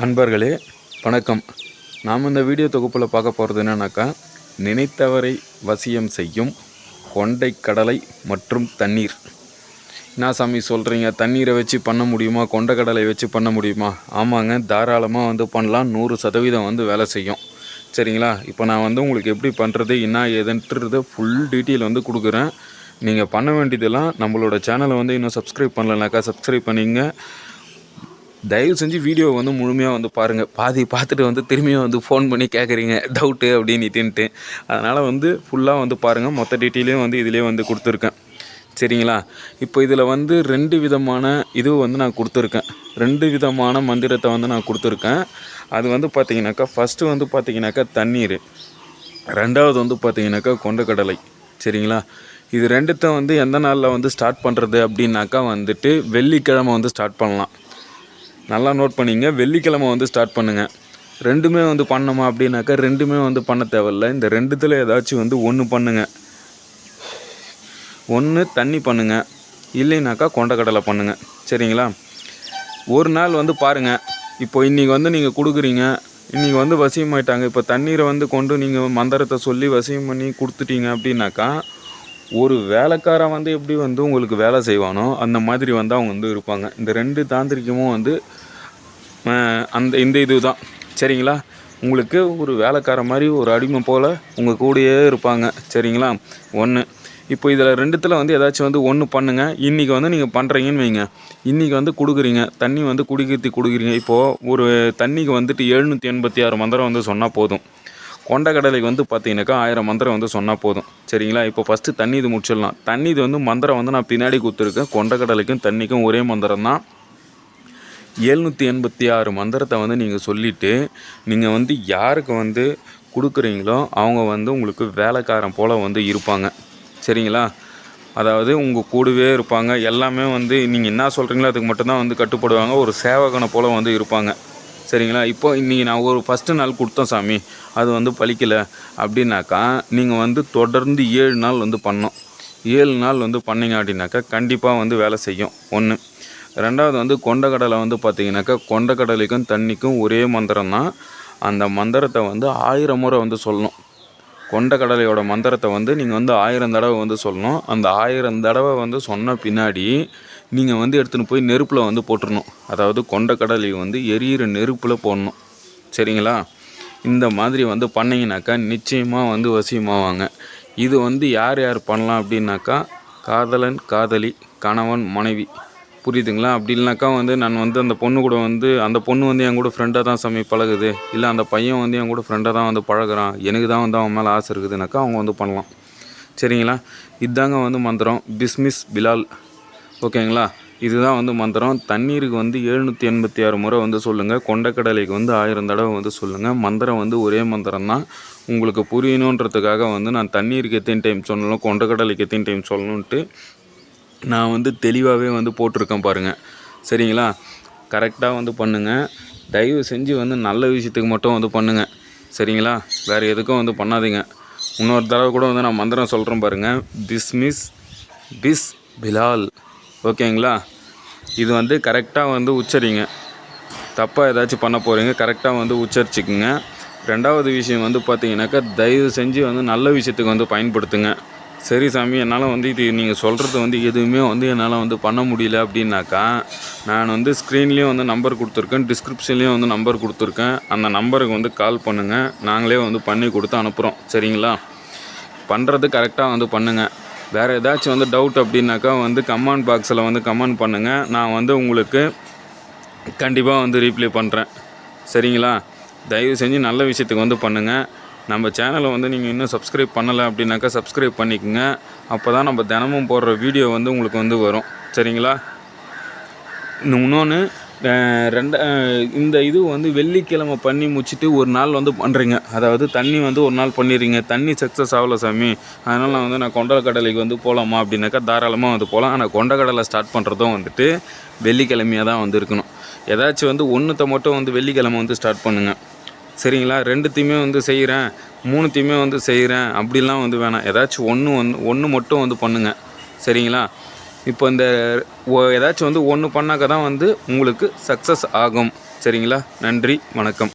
அன்பர்களே வணக்கம். நாம் இந்த வீடியோ தொகுப்பில் பார்க்க போகிறது என்னன்னாக்கா நினைத்தவரை வசியம் செய்யும் கொண்டை கடலை மற்றும் தண்ணீர். என்ன சாமி சொல்கிறீங்க தண்ணீரை வச்சு பண்ண முடியுமா? கொண்டை கடலை வச்சு பண்ண முடியுமா? ஆமாங்க தாராளமாக வந்து பண்ணலாம். நூறு சதவீதம் வந்து வேலை செய்யும். சரிங்களா? இப்போ நான் வந்து உங்களுக்கு எப்படி பண்ணுறது என்ன ஏதுன்றது ஃபுல் டீட்டெயில் வந்து கொடுக்குறேன். நீங்கள் பண்ண வேண்டியதெல்லாம் நம்மளோட சேனலை வந்து இன்னும் சப்ஸ்கிரைப் பண்ணலனாக்கா சப்ஸ்கிரைப் பண்ணிங்க. தயவு செஞ்சு வீடியோ வந்து முழுமையாக வந்து பாருங்கள் பாதி பார்த்துட்டு வந்து திரும்பியும் வந்து ஃபோன் பண்ணி கேட்குறீங்க டவுட்டு அப்படின்னுட்டுன்ட்டு. அதனால் வந்து ஃபுல்லாக வந்து பாருங்கள் மொத்த டீட்டெயிலையும் வந்து இதிலே வந்து கொடுத்துருக்கேன். சரிங்களா? இப்போ இதில் வந்து ரெண்டு விதமான இது வந்து நான் கொடுத்துருக்கேன். ரெண்டு விதமான மந்திரத்தை வந்து நான் கொடுத்துருக்கேன். அது வந்து பார்த்தீங்கன்னாக்கா ஃபஸ்ட்டு வந்து பார்த்தீங்கன்னாக்கா தண்ணீர். ரெண்டாவது வந்து பார்த்தீங்கன்னாக்கா கொண்டக்கடலை. சரிங்களா? இது ரெண்டுத்த வந்து எந்த நாளில் வந்து ஸ்டார்ட் பண்ணுறது அப்படின்னாக்கா வந்துட்டு வெள்ளிக்கிழமை வந்து ஸ்டார்ட் பண்ணலாம். நல்லா நோட் பண்ணிங்க. வெள்ளிக்கிழமை வந்து ஸ்டார்ட் பண்ணுங்கள் ரெண்டுமே வந்து பண்ணோமா அப்படின்னாக்கா ரெண்டுமே வந்து பண்ண தேவையில்ல. இந்த ரெண்டுத்தில் ஏதாச்சும் வந்து ஒன்று பண்ணுங்கள் ஒன்று தண்ணி பண்ணுங்கள் இல்லைனாக்கா கொண்டக்கடலை பண்ணுங்கள் சரிங்களா? ஒரு நாள் வந்து பாருங்கள் இப்போ இன்றைக்கி வந்து நீங்கள் கொடுக்குறீங்க. இன்றைக்கி வந்து வசியமாயிட்டாங்க. இப்போ தண்ணீரை வந்து கொண்டு நீங்கள் மந்திரத்தை சொல்லி வசியம் பண்ணி கொடுத்துட்டீங்க அப்படின்னாக்கா ஒரு வேலைக்காரன் வந்து எப்படி வந்து உங்களுக்கு வேலை செய்வானோ அந்த மாதிரி வந்து அவங்க வந்து இருப்பாங்க. இந்த ரெண்டு தாந்திரிக்கமும் வந்து அந்த இந்த இது தான் சரிங்களா? உங்களுக்கு ஒரு வேலைக்கார மாதிரி ஒரு அடிமை போல் உங்கள் கூடயே இருப்பாங்க. சரிங்களா? ஒன்று இப்போ இதில் ரெண்டுத்தில் வந்து ஏதாச்சும் வந்து ஒன்று பண்ணுங்கள் இன்றைக்கி வந்து நீங்கள் பண்ணுறீங்கன்னு வைங்க. இன்றைக்கி வந்து கொடுக்குறீங்க. தண்ணி வந்து குடிக்கிறதுக்கு கொடுக்குறீங்க. இப்போது ஒரு தண்ணிக்கு வந்துட்டு எழுநூற்றி எண்பத்தி ஆறு மந்திரம் வந்து சொன்னால் போதும். கொண்டக்கடலைக்கு வந்து பார்த்தீங்கன்னாக்கா ஆயிரம் மந்திரம் வந்து சொன்னால் போதும். சரிங்களா? இப்போ ஃபஸ்ட்டு தண்ணி இது முடிச்சிடலாம். தண்ணி இது வந்து மந்திரம் வந்து நான் பின்னாடி கொடுத்துருக்கேன். கொண்டக்கடலைக்கும் தண்ணிக்கும் ஒரே மந்திரம் தான். எழுநூற்றி எண்பத்தி ஆறு மந்திரத்தை வந்து நீங்கள் சொல்லிவிட்டு நீங்கள் வந்து யாருக்கு வந்து கொடுக்குறீங்களோ அவங்க வந்து உங்களுக்கு வேலைக்காரன் போல் வந்து இருப்பாங்க. சரிங்களா? அதாவது உங்கள் கூடவே இருப்பாங்க. எல்லாமே வந்து நீங்கள் என்ன சொல்கிறீங்களோ அதுக்கு மட்டும்தான் வந்து கட்டுப்படுவாங்க. ஒரு சேவகனை போல் வந்து இருப்பாங்க. சரிங்களா? இப்போ இன்றைக்கி நான் ஒரு ஃபஸ்ட்டு நாள் கொடுத்தோம் சாமி. அது வந்து பழிக்கலை. அப்படின்னாக்கா நீங்கள் வந்து தொடர்ந்து ஏழு நாள் வந்து பண்ணோம் ஏழு நாள் வந்து பண்ணிங்க அப்படின்னாக்கா கண்டிப்பாக வந்து வேலை செய்யும். ஒன்று ரெண்டாவது வந்து கொண்டக்கடலை வந்து பார்த்தீங்கன்னாக்கா கொண்டக்கடலைக்கும் தண்ணிக்கும் ஒரே மந்திரம் தான் அந்த மந்திரத்தை வந்து ஆயிரம் முறை வந்து சொல்லணும். கொண்டக்கடலையோட மந்திரத்தை வந்து நீங்கள் வந்து ஆயிரம் தடவை வந்து சொல்லணும். அந்த ஆயிரம் தடவை வந்து சொன்ன பின்னாடி நீங்கள் வந்து எடுத்துன்னு போய் நெருப்பில் வந்து போட்டுடணும் அதாவது கொண்டக்கடலை வந்து எரியிற நெருப்பில் போடணும். சரிங்களா? இந்த மாதிரி வந்து பண்ணிங்கனாக்கா நிச்சயமாக வந்து வசியமாவாங்க. இது வந்து யார் யார் பண்ணலாம் அப்படின்னாக்கா காதலன் காதலி கணவன் மனைவி. புரியுதுங்களா? அப்படி இல்லைனாக்கா வந்து நான் வந்து அந்த பொண்ணு கூட வந்து அந்த பொண்ணு வந்து என் கூட ஃப்ரெண்டாக தான் சாமி பழகுது. இல்லை அந்த பையன் வந்து என் கூட ஃப்ரெண்டாக தான் வந்து பழகுறான். எனக்கு தான் வந்து அவன் மேலே ஆசை இருக்குதுனாக்கா அவங்க வந்து பண்ணலாம். சரிங்களா? இதுதாங்க வந்து மந்திரம். பிஸ்மிஸ் பிலால். ஓகேங்களா? இதுதான் வந்து மந்திரம். தண்ணீருக்கு வந்து எழுநூற்றி எண்பத்தி ஆறு முறை வந்து சொல்லுங்கள் கொண்டக்கடலைக்கு வந்து ஆயிரம் தடவை வந்து சொல்லுங்கள் மந்திரம் வந்து ஒரே மந்திரம் தான். உங்களுக்கு புரியணுன்றதுக்காக வந்து நான் தண்ணீருக்கு எத்தனை டைம் சொல்லணும் கொண்டக்கடலைக்கு எத்தனை டைம் சொல்லணுன்ட்டு நான் வந்து தெளிவாகவே வந்து போட்டிருக்கேன் பாருங்கள் சரிங்களா? கரெக்டாக வந்து பண்ணுங்கள் தயவு செஞ்சு வந்து நல்ல விஷயத்துக்கு மட்டும் வந்து பண்ணுங்கள் சரிங்களா? வேறு எதுக்கும் வந்து பண்ணாதீங்க. இன்னொரு தடவை கூட வந்து நான் மந்திரம் சொல்கிறேன் பாருங்கள் பிஸ்மிஸ் பிஸ் பிலால் ஓகேங்களா? இது வந்து கரெக்டாக வந்து உச்சரிங்க. தப்பாக ஏதாச்சும் பண்ண போகிறீங்க கரெக்டாக வந்து உச்சரிச்சுக்குங்க. ரெண்டாவது விஷயம் வந்து பார்த்தீங்கன்னாக்கா தயவு செஞ்சு வந்து நல்ல விஷயத்துக்கு வந்து பயன்படுத்துங்க. சரி சாமி என்னால் வந்து இது நீங்கள் சொல்கிறது வந்து எதுவுமே வந்து என்னால் வந்து பண்ண முடியல அப்படின்னாக்கா நான் வந்து ஸ்க்ரீன்லேயும் வந்து நம்பர் கொடுத்துருக்கேன் டிஸ்கிரிப்ஷன்லேயும் வந்து நம்பர் கொடுத்துருக்கேன். அந்த நம்பருக்கு வந்து கால் பண்ணுங்கள் நாங்களே வந்து பண்ணி கொடுத்து அனுப்புகிறோம் சரிங்களா? பண்ணுறது கரெக்டாக வந்து பண்ணுங்கள் வேறு ஏதாச்சும் வந்து டவுட் அப்படின்னாக்கா வந்து கமெண்ட் பாக்ஸில் வந்து கமெண்ட் பண்ணுங்கள் நான் வந்து உங்களுக்கு கண்டிப்பாக வந்து ரீப்ளை பண்ணுறேன் சரிங்களா? தயவு செஞ்சு நல்ல விஷயத்துக்கு வந்து பண்ணுங்கள் நம்ம சேனலை வந்து நீங்கள் இன்னும் சப்ஸ்கிரைப் பண்ணலை அப்படின்னாக்கா சப்ஸ்கிரைப் பண்ணிக்கோங்க. அப்போ தான் நம்ம தினமும் போடுற வீடியோ வந்து உங்களுக்கு வந்து வரும். சரிங்களா? இன்னொன்று ரெண்ட இந்த இது வந்து வெள்ளிக்கிழமை பண்ணி முடிச்சுட்டு ஒரு நாள் வந்து பண்ணுறீங்க அதாவது தண்ணி வந்து ஒரு நாள் பண்ணிடுறீங்க. தண்ணி சக்ஸஸ் ஆகலை சாமி. அதனால் நான் வந்து நான் கொண்டக்கடலைக்கு வந்து போகலாமா அப்படின்னாக்கா தாராளமாக வந்து போகலாம் ஆனால் கொண்டக்கடலை ஸ்டார்ட் பண்ணுறதும் வந்துட்டு வெள்ளிக்கிழமையாக தான் வந்து இருக்கணும். ஏதாச்சும் வந்து ஒன்றுத்தை மட்டும் வந்து வெள்ளிக்கிழமை வந்து ஸ்டார்ட் பண்ணுங்கள் சரிங்களா? ரெண்டுத்தையுமே வந்து செய்கிறேன் மூணுத்தையுமே வந்து செய்கிறேன் அப்படிலாம் வந்து வேணாம். ஏதாச்சும் ஒன்று வந்து ஒன்று மட்டும் வந்து பண்ணுங்கள் சரிங்களா? இப்போ இந்த ஏதாச்சும் வந்து ஒன்று பண்ணாக்க தான் வந்து உங்களுக்கு சக்ஸஸ் ஆகும். சரிங்களா? நன்றி. வணக்கம்.